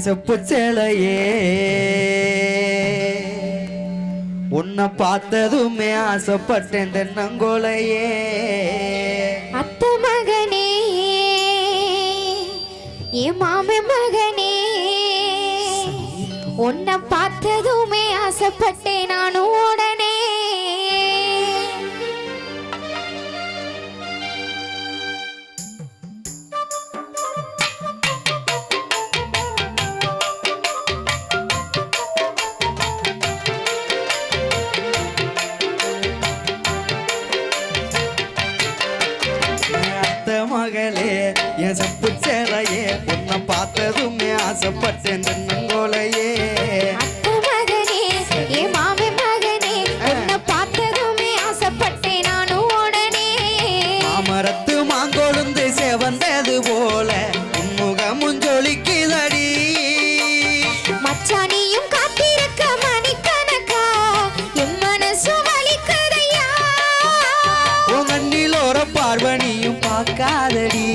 செப்பு சேலையே உன்னை பார்த்ததுமே ஆசைப்பட்டேன் தென்னங்கோலையே. அத்த மகனே ஏ மாம மகனே உன்னை பார்த்ததுமே ஆசைப்பட்ட என் செப்பு சேலையே. உன்னை பார்த்ததுமே ஆசைப்பட்டேன் தென்னங்கோலையே மரத்து மாங்கொழுந்து செவந்தது போல உன்முக முஞ்சொலிக்குதடி. மச்சானியும் காத்திருக்க மணிக்கணக்கா என் மனசு வலிக்குதையா. உன் கண்ணில் ஒரு பார்வனியும் பார்க்காதடி.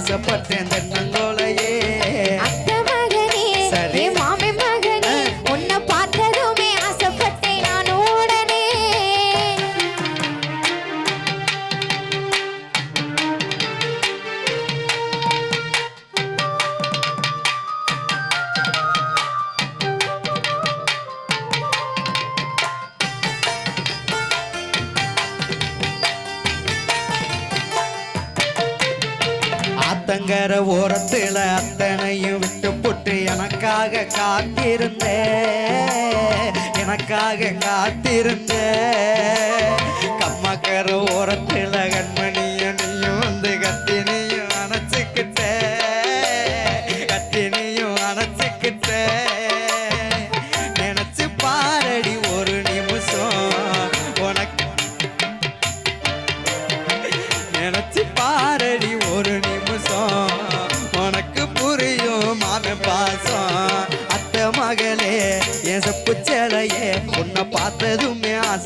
casa pra atender ஆத்தங்கர ஓரத்தில் அத்தனையும் விட்டு புட்டு எனக்காக காத்திருந்தேன் எனக்காக காத்திருந்தேன் கம்மக்கர ஓரத்தில் கண்ண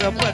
up.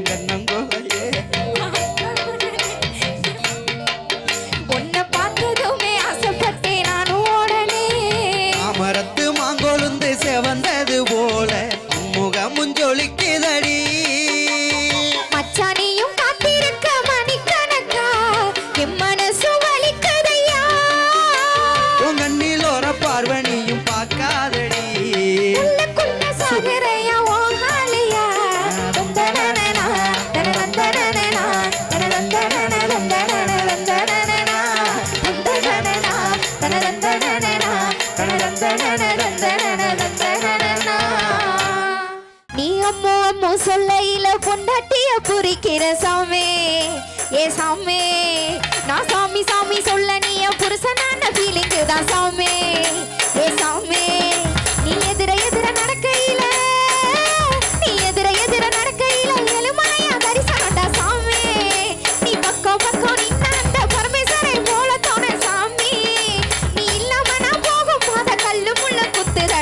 வந்த நீ அம்மோ அம்மோ சொல்லையில பொண்டாட்டிய புரிக்கிற சாமே ஏ சாமே நான் சாமி சாமி சொல்ல நீ புருஷனான ஃபீலிங்கு தான் சாமே ஏ சாமே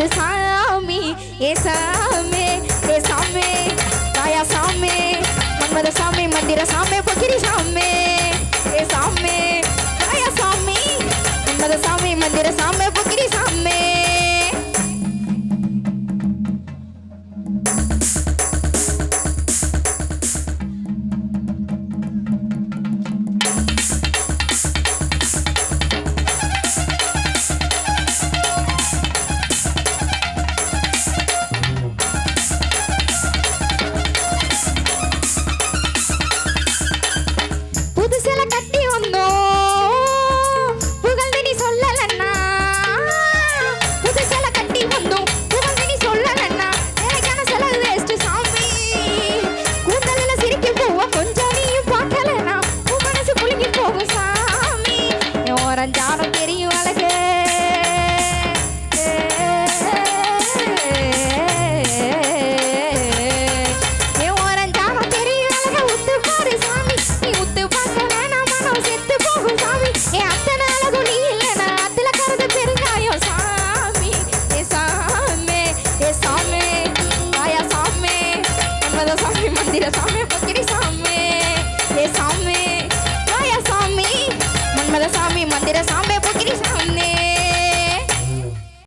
நண்டு சாமி ஏ சாமி ஏ சாமி தாயா சாமி மன்மத சாமி மந்திர சாமி பொக்கிரி சாமி ஏ சாமி தாயா சாமி மன்மத சாமி மந்திர சாமி பொக்கிரி சாமி